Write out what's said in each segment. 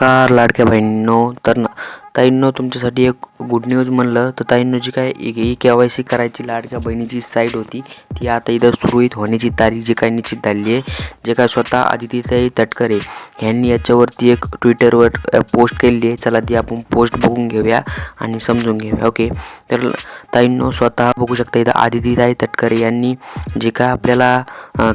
नमस्कार लाडक्या बहिणींनो तर ताईंनो तुमच्यासाठी एक गुड न्यूज म्हणलं. तर ताईंनो जी काय ई के वाय सी करायची लाडक्या बहिणीची साईट होती ती आता इथं सुरळीत होण्याची तारीख जी काय निश्चित झाली आहे जे काय स्वतः आदितीताई तटकरे यांनी याच्यावरती एक ट्विटरवर पोस्ट केलेली आहे. चला ती आपण पोस्ट बघून घेऊया आणि समजून घेऊया. ओके तर ताईंनो स्वतः बघू शकता इथं आदितीताई तटकरे यांनी जे काय आपल्याला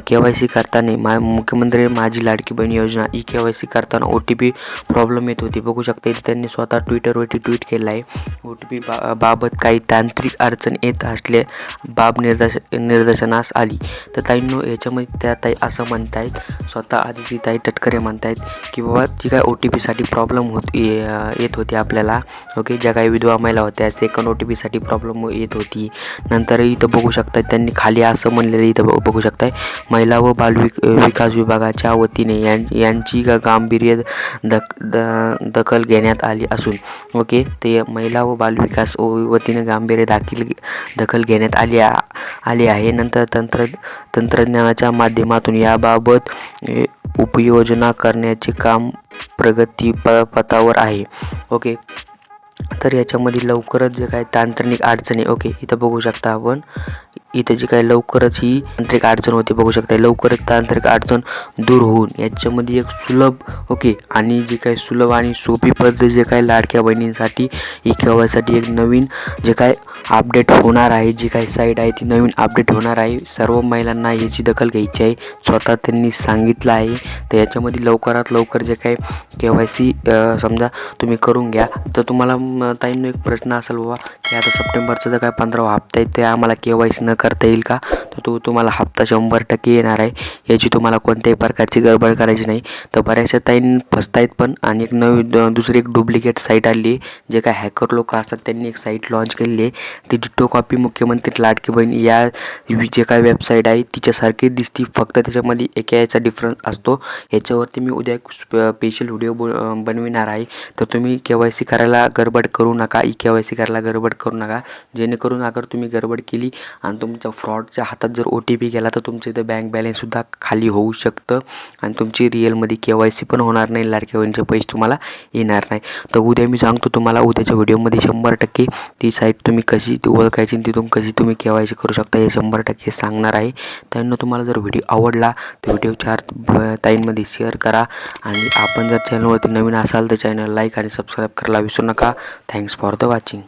के वाय सी करताना मा मुख्यमंत्री माझी लाडकी बहीण योजना ई के वाय सी करताना ओ टी पी प्रॉब्लेम येत होती. बघू शकता इथे त्यांनी स्वतः ट्विटर ट्विटरवरती ट्विट केलं आहे ओ टी पी बा बाबत काही तांत्रिक अडचण येत असले बाब निर्दश निदर्शनास आली. तर ताईंनो याच्यामध्ये त्या ताई असं म्हणतायत स्वतः आदिती ताई तटकरे म्हणतायत की बाबा जी काय ओ टी पीसाठी प्रॉब्लेम होत येत होती आपल्याला ओके ज्या काही विधवा महिला होत्या सेकंड ओ टी पीसाठी प्रॉब्लेम येत होती. नंतर इथं बघू शकतात त्यांनी खाली असं म्हणलेलं इथं बघू शकताय महिला व बालविक विकास विभागाच्या वतीने यां यांची गांभीर्य दख द दखल घेण्यात आली असून ओके ते महिला व बालविकास व- वतीने गांभीर्य दाखील दखल घेण्यात आली आ- आली आहे. नंतर तंत्र तंत्रज्ञानाच्या माध्यमातून याबाबत उपयोजना करण्याचे काम प्रगती प पथावर आहे. ओके तर याच्यामध्ये लवकरच जे काय तांत्रिक अडचणी ओके इथं बघू शकता आपण. इथं जी काही लवकरच ही तांत्रिक अडचण होती बघू शकता लवकरच तांत्रिक अडचण दूर होऊन याच्यामध्ये एक सुलभ ओके आणि जी काही सुलभ आणि सोपी पद्धत जे काही लाडक्या बहिणींसाठी ई केवायसाठी एक नवीन जे काय अपडेट होणार आहे जी काही साईट आहे ती नवीन अपडेट होणार आहे. सर्व महिलांना याची दखल घ्यायची आहे. स्वतः त्यांनी सांगितलं आहे. तर याच्यामध्ये लवकरात लवकर जे काही के वाय सी समजा तुम्ही करून घ्या. तर तुम्हाला म, ताईंनो एक प्रश्न असेल बाबा की आता सप्टेंबरचा जर काय पंधरावा हप्ता आहे ते आम्हाला के वाय सी न करता येईल का? तर तो तुम्हाला हप्ता शंभर टक्के येणार आहे. याची तुम्हाला कोणत्याही प्रकारची गडबड करायची नाही. तर बऱ्याचशा ताईं फसतायत पण आणि एक नवी दुसरी एक डुप्लिकेट साईट आली जे काय हॅकर लोक असतात त्यांनी एक साईट लॉन्च केलेली आहे. ती डिटो कॉपी मुख्यमंत्री लाडकी बहीण या जे काय वेबसाईट आहे तिच्यासारखी दिसती. फक्त त्याच्यामध्ये एक याचा डिफरन्स असतो. याच्यावरती मी उद्या एक स्पेशल व्हिडिओ बनविणार आहे. तर तुम्ही के वाय सी करायला गडबड करू नका. ई के वाय सी करायला गडबड करू नका. जेणेकरून अगर तुम्ही गडबड केली आणि तुमच्या फ्रॉडच्या हात हातात जर ओ टी पी गेला तर तुमचं इथं बँक बॅलन्ससुद्धा खाली होऊ शकतं. आणि तुमची रिअलमध्ये के वाय सी पण होणार नाही. लाडक्या बहिणीचे पैसे तुम्हाला येणार नाही. तर उद्या मी सांगतो तुम्हाला उद्याच्या व्हिडिओमध्ये शंभर टक्के ती साईट तुम्ही कशी ती ओळखायची तिथून कशी तुम्ही के वाय सी करू शकता हे शंभर टक्के सांगणार आहे. त्यांना तुम्हाला जर व्हिडिओ आवडला तर व्हिडिओ चार ताईंमध्ये शेअर करा. आणि आपण जर चॅनलवरती नवीन असाल तर चॅनल लाईक आणि सबस्क्राईब करायला विसरू नका. Thanks for the watching